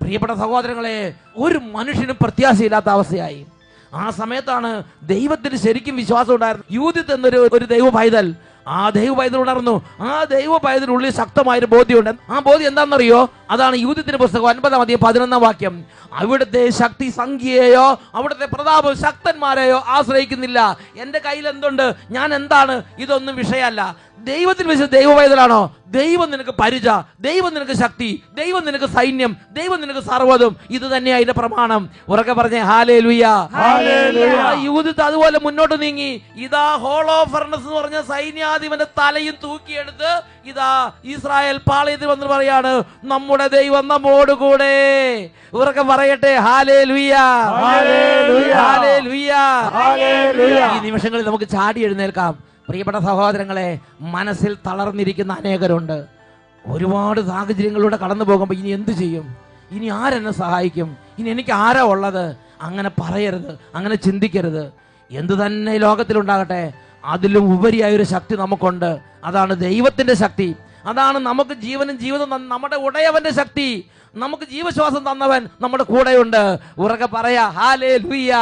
പ്രിയപ്പെട്ട സഹോദരങ്ങളെ ഒരു മനുഷ്യനും പ്രത്യാശയില്ലാത്ത അവസ്ഥയായി. ആ സമയത്താണ് ദൈവത്തിന് ശരിക്കും വിശ്വാസം ഉണ്ടായിരുന്നു യൂതിത്ത് എന്നൊരു ഒരു ദൈവ പൈതൽ ആ ദൈവ പൈതൽ ഉണർന്നു. ആ ദൈവ പൈതലിനുള്ളിൽ ശക്തമായൊരു ബോധ്യമുണ്ട്. ആ ബോധ്യം എന്താണെന്നറിയോ? അതാണ് യൂതത്തിന്റെ പുസ്തകം ഒൻപതാം അധികം പതിനൊന്നാം വാക്യം. അവിടുത്തെ ശക്തി സംഖ്യയെയോ അവിടുത്തെ പ്രതാപം ശക്തന്മാരെയോ ആശ്രയിക്കുന്നില്ല. എന്റെ കയ്യിൽ എന്തുണ്ട്? ഞാൻ എന്താണ്? ഇതൊന്നും വിഷയമല്ല. ദൈവത്തിൽ വെച്ച് ദൈവവേദനാണോ ദൈവം നിനക്ക് പരിച ദൈവം നിനക്ക് ശക്തി ദൈവം നിനക്ക് സൈന്യം ദൈവം നിനക്ക് സർവതും. ഇത് തന്നെയാ അതിന്റെ പ്രമാണം. ഉറക്കെ പറഞ്ഞേ ഹാലേ ലുയ്യ ഹല്ലേലൂയ. യൂതിത്ത് അതുപോലെ മുന്നോട്ട് നീങ്ങി. ഇതാ ഹോളോ ഫർണസ് എന്ന് പറഞ്ഞ സൈന്യാധിപന്റെ തലയും തൂക്കിയെടുത്ത് ഇതാ ഇസ്രായേൽ പാളയത്തിൽ വന്ന് പറയാണ് നമ്മുടെ ദൈവം നമ്മോട് കൂടെ. ഉറക്കെ പറയട്ടെ ഹാലേ ലുയ്യ ഹല്ലേലൂയ. ഹാലേ ലുയ്യ ഈ നിമിഷങ്ങളിൽ നമുക്ക് ചാടി എഴുന്നേൽക്കാം. പ്രിയപ്പെട്ട സഹോദരങ്ങളെ മനസ്സിൽ തളർന്നിരിക്കുന്ന അനേകരുണ്ട്. ഒരുപാട് സാഹചര്യങ്ങളിലൂടെ കടന്നു പോകുമ്പോൾ ഇനി എന്തു ചെയ്യും? ഇനി ആരെന്നെ സഹായിക്കും? ഇനി എനിക്ക് ആരാ ഉള്ളത്? അങ്ങനെ പറയരുത് അങ്ങനെ ചിന്തിക്കരുത്. എന്തു തന്നെ ലോകത്തിലുണ്ടാകട്ടെ അതിലും ഉപരിയായ ഒരു ശക്തി നമുക്കുണ്ട്. അതാണ് ദൈവത്തിന്റെ ശക്തി. അതാണ് നമുക്ക് ജീവനും ജീവിതം നമ്മുടെ ഉടയവന്റെ ശക്തി. നമുക്ക് ജീവശ്വാസം തന്നവൻ നമ്മുടെ കൂടെയുണ്ട്. ഉറക്കെ പറയാ ഹാലേ ലുയ്യ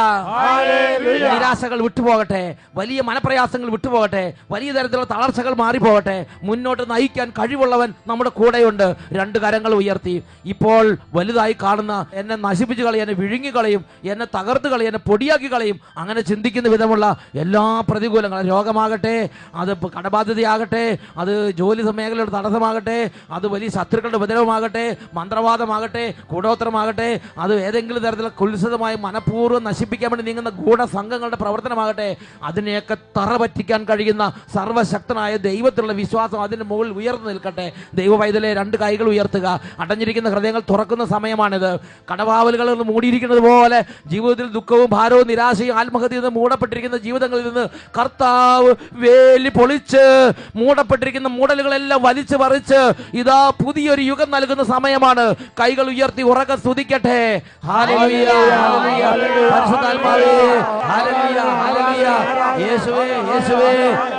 നിരാശകൾ വിട്ടുപോകട്ടെ വലിയ മനപ്രയാസങ്ങൾ വിട്ടുപോകട്ടെ വലിയ തരത്തിലുള്ള തളർച്ചകൾ മാറിപ്പോകട്ടെ മുന്നോട്ട് നയിക്കാൻ കഴിവുള്ളവൻ നമ്മുടെ കൂടെയുണ്ട്. രണ്ട് കരങ്ങൾ ഉയർത്തി. ഇപ്പോൾ വലുതായി കാണുന്ന എന്നെ നശിപ്പിച്ചു കളയും എന്നെ വിഴുങ്ങി കളയും എന്നെ തകർത്ത് കളയും എന്നെ പൊടിയാക്കി കളയും അങ്ങനെ ചിന്തിക്കുന്ന വിധമുള്ള എല്ലാ പ്രതികൂലങ്ങളും. രോഗമാകട്ടെ അത് കടബാധ്യതയാകട്ടെ അത് ജോലി മേഖലയുടെ തടസ്സമാകട്ടെ അത് വലിയ ശത്രുക്കളുടെ ഉപദ്രവമാകട്ടെ മന്ത്രവാദമാകട്ടെ കൂടോത്രമാകട്ടെ അത് ഏതെങ്കിലും തരത്തിലുള്ള കുത്സിതമായി മനഃപൂർവം നശിപ്പിക്കാൻ വേണ്ടി നീങ്ങുന്ന ഗൂഢസംഘങ്ങളുടെ പ്രവർത്തനമാകട്ടെ അതിനെയൊക്കെ തറ പറ്റിക്കാൻ കഴിയുന്ന സർവശക്തനായ ദൈവത്തിലുള്ള വിശ്വാസം അതിന് മുകളിൽ ഉയർന്നു നിൽക്കട്ടെ. ദൈവ പൈതലെ രണ്ട് കൈകൾ ഉയർത്തുക. അടഞ്ഞിരിക്കുന്ന ഹൃദയങ്ങൾ തുറക്കുന്ന സമയമാണിത്. കടവാവലുകൾ മൂടിയിരിക്കുന്നത് പോലെ ജീവിതത്തിൽ ദുഃഖവും ഭാരവും നിരാശയും ആത്മഹത്യയിൽ നിന്ന് മൂടപ്പെട്ടിരിക്കുന്ന ജീവിതങ്ങളിൽ നിന്ന് കർത്താവ് വേലി പൊളിച്ച് മൂടപ്പെട്ടിരിക്കുന്ന മൂടലുകളെല്ലാം വലിച്ചു പറിച്ച് ഇതാ പുതിയൊരു യുഗം നൽകുന്ന സമയമാണ്. കൈകൾ ഉയർത്തി ഉറക്കെ സ്തുതിക്കട്ടെ.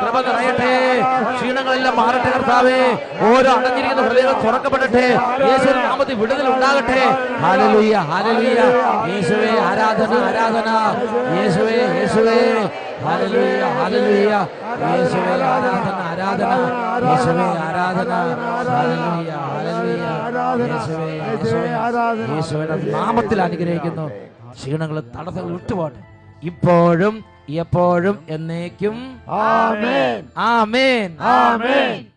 കൃപ നിറയട്ടെ. ക്ഷീണങ്ങളെല്ലാം മാറട്ടെ കർത്താവേ. ഓരോ അടഞ്ഞിരിക്കുന്ന ഹൃദയങ്ങൾ തുറക്കപ്പെടട്ടെ. യേശു നാമത്തിൽ വിടുതൽ ഉണ്ടാകട്ടെ. ഹാലലുയ്യ ഹാലലുയ്യ യേശുവേ ആരാധന ആരാധന. യേശുവേ യേശുവേ. ആരാധന ആരാധന. നാമത്തിൽ അനുഗ്രഹിക്കുന്നു. ക്ഷീണങ്ങൾ തടസ്സങ്ങൾ വിട്ടുപോട്ടെ ഇപ്പോഴും എപ്പോഴും എന്നേക്കും. ആമേൻ. ആമേൻ. ആമേൻ.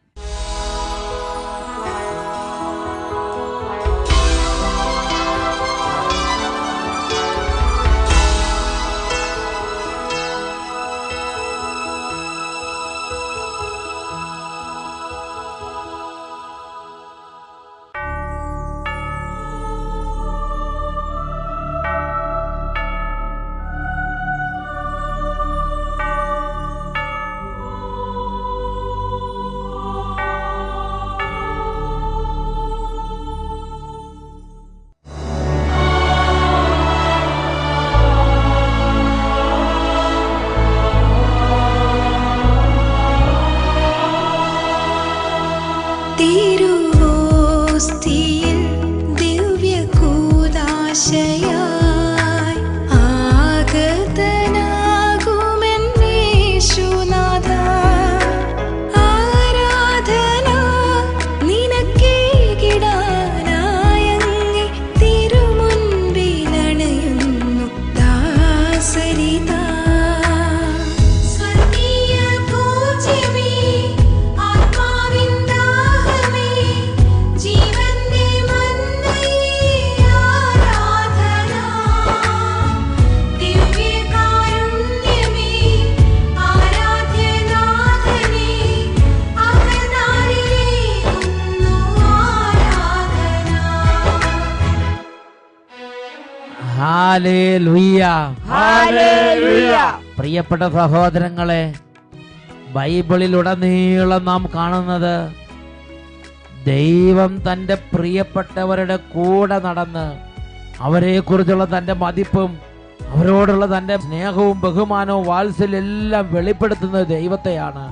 പ്രിയപ്പെട്ട സഹോദരങ്ങളെ ബൈബിളിലുടനീളം നാം കാണുന്നത് ദൈവം തന്റെ പ്രിയപ്പെട്ടവരുടെ കൂടെ നടന്ന് അവരെക്കുറിച്ചുള്ള തന്റെ മതിപ്പും അവരോടുള്ള തന്റെ സ്നേഹവും ബഹുമാനവും വാത്സല്യം എല്ലാം വെളിപ്പെടുത്തുന്നത് ദൈവത്തെയാണ്.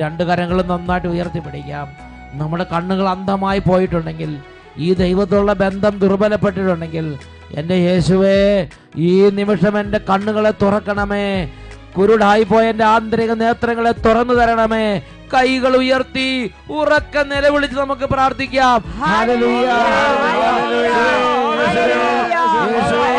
രണ്ട് കരങ്ങളും നന്നായിട്ട് ഉയർത്തിപ്പിടിക്കാം. നമ്മുടെ കണ്ണുകൾ അന്ധമായി പോയിട്ടുണ്ടെങ്കിൽ ഈ ദൈവത്തോടുള്ള ബന്ധം ദുർബലപ്പെട്ടിട്ടുണ്ടെങ്കിൽ എന്റെ യേശുവേ ഈ നിമിഷം എന്റെ കണ്ണുകളെ തുറക്കണമേ കുരുടായി പോയ എന്റെ ആന്തരിക നേത്രങ്ങളെ തുറന്നു തരണമേ കൈകൾ ഉയർത്തി ഉറക്ക നിലവിളിച്ച് നമുക്ക് പ്രാർത്ഥിക്കാം. യേശുവേ,